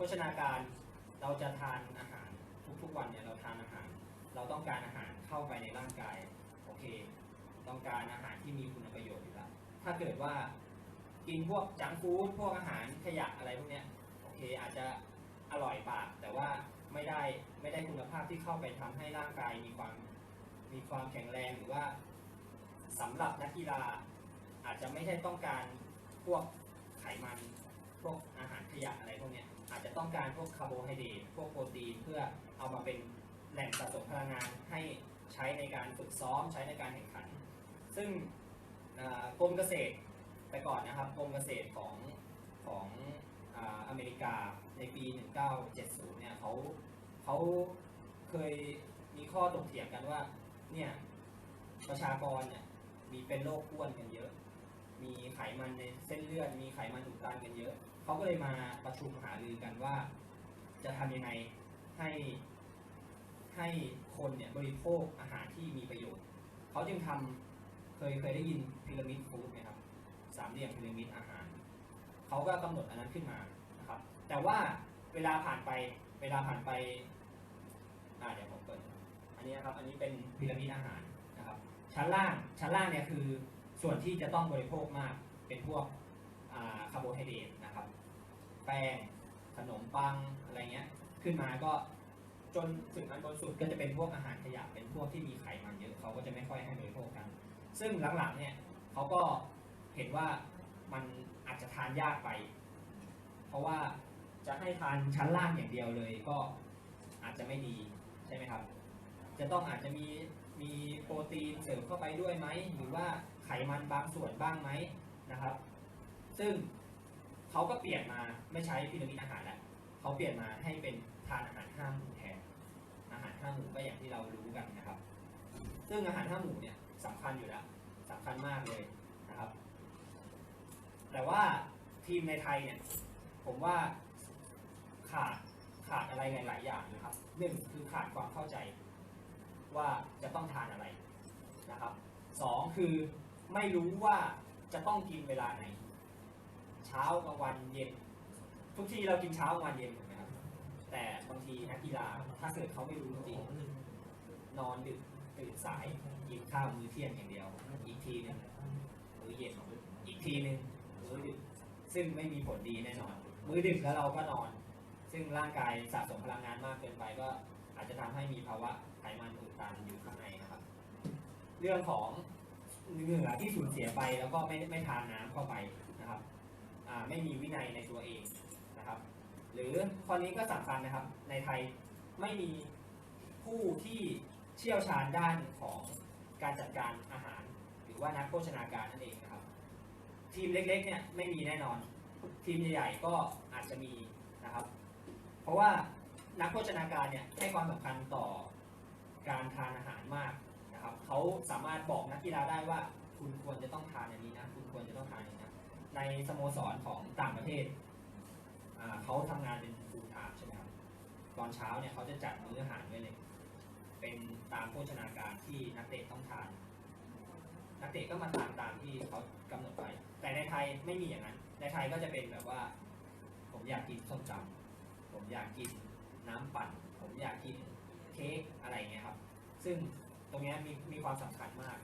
ภชนาการเราจะทานอาหารทุกๆวันเนี่ยเราทานอาหาร เราต้องการอาหารเข้าไปในร่างกายโอเค ต้องการอาหารที่มีคุณประโยชน์อยู่แล้วถ้าเกิดว่ากินพวกจังฟู้ดพวกอาหารขยะอะไรพวกเนี้ยโอเคอาจจะอร่อยปากแต่ว่าไม่ได้ไม่ได้คุณภาพที่เข้าไปทำให้ร่างกายมีความมีความแข็งแรงหรือว่าสำหรับนักกีฬาอาจจะไม่ใช่ต้องการพวกไขมัน ต้องการพวกคาร์โบไฮเดรตพวกโปรตีนเพื่อเอามาเป็นแหล่งสะสมพลังงานให้ใช้ในการฝึกซ้อมใช้ในการแข่งขัน ซึ่งกรมเกษตรแต่ก่อนนะครับกรมเกษตรของของอเมริกาในปี 1970 เนี่ยเขาเขาเคยมีข้อถกเถียงกันว่าเนี่ยประชากรเนี่ยมีเป็นโรคอ้วนกันเยอะ มีไขมันในเส้นเลือด มีไขมันอุดตันกันเยอะเขาก็เลยมาประชุมหารือกันว่า จะทำยังไงให้ให้คนเนี่ยบริโภคอาหารที่มีประโยชน์เขาจึงทำเคยเคยได้ยินพีระมิดฟู้ดไหมครับสามเหลี่ยมพีระมิดอาหารเขาก็กำหนดอันนั้นขึ้นมานะครับ แต่ว่าเวลาผ่านไปเวลาผ่านไปอ่าเดี๋ยวผมเปิดอันนี้นะครับ อันนี้เป็นพีระมิดอาหารนะครับ ชั้นล่างชั้นล่างเนี่ยคือ ส่วนที่จะต้องบริโภคมากเป็นพวกคาร์โบไฮเดรตนะครับ แป้งขนมปังอะไรเงี้ย ขึ้นมาก็จนถึงอันบนสุดก็จะเป็นพวกอาหารขยะเป็นพวกที่มีไขมันเยอะเขาก็จะไม่ค่อยให้บริโภคกัน ซึ่งหลังๆเนี่ยเขาก็เห็นว่ามันอาจจะทานยากไป เพราะว่าจะให้ทานชั้นล่างอย่างเดียวเลยก็อาจจะไม่ดีใช่ไหมครับ จะต้องอาจจะมีมีโปรตีนเสริมเข้าไปด้วยไหมหรือว่า ไขมันบางส่วนบ้างไหมนะครับ ซึ่งเขาก็เปลี่ยนมาไม่ใช้พีระมิดอาหารแล้วเขาเปลี่ยนมาให้เป็นทานอาหารห้าหมู่แทนอาหารห้าหมู่ก็อย่างที่เรารู้กันนะครับ ซึ่งอาหารห้าหมู่เนี่ยสำคัญอยู่แล้วสำคัญมากเลยนะครับ แต่ว่าทีมในไทยเนี่ยผมว่าขาดขาดอะไรหลาย ๆ อย่างนะครับหนึ่งคือขาดความเข้าใจว่าจะต้องทานอะไรนะครับสองคือ ไม่รู้ว่าจะต้องกินเวลาไหน เช้ากลางวันเย็น ทุกทีเรากินเช้ากลางวันเย็นถูกไหมครับ แต่บางทีนักกีฬาถ้าเกิดเขาไม่รู้จริงนอนดึกตื่นสายกินข้าวมื้อเที่ยงอย่างเดียว อีกทีหนึงมื้อเย็นอีกทีหนึงมื้อดึกซึ่งไม่มีผลดีแน่นอน มื้อดึกแล้วเราก็นอน ซึ่งร่างกายสะสมพลังงานมากเกินไปก็อาจจะทำให้มีภาวะไขมันอุดตันอยู่ข้างในนะครับ เรื่องของ เหงื่อที่สูญเสียไปแล้วก็ไม่ไม่ทานน้ำเข้าไปนะครับไม่มีวินัยในตัวเองนะครับ หรือข้อนี้ก็สำคัญนะครับ ในไทยไม่มีผู้ที่เชี่ยวชาญด้านของการจัดการอาหาร หรือว่านักโภชนาการนั่นเองนะครับ ทีมเล็กๆเนี่ยไม่มีแน่นอน ทีมใหญ่ๆก็อาจจะมีนะครับ เพราะว่านักโภชนาการเนี่ยให้ความสำคัญต่อการทานอาหารมาก นะครับเขาสามารถบอกนักกีฬาได้ว่า คุณควรจะต้องทานอันนี้นะ คุณควรจะต้องทานอันนี้นะในสโมสรของต่างประเทศเขาทำงานเป็นฟูลไทม์ใช่ไหมครับตอนเช้าเนี่ยเขาจะจัดมื้ออาหารไว้เลย เป็นตามโภชนาการที่นักเตะต้องทาน นักเตะก็มาตามตามที่เขากำหนดไว้แต่ในไทยไม่มีอย่างนั้น ในไทยก็จะเป็นแบบว่า ผมอยากกินส้มตำผมอยากกินน้ำปั่น ผมอยากกินเค้กอะไรเงี้ยครับ ซึ่ง ตรงนี้มีมีความสำคัญมาก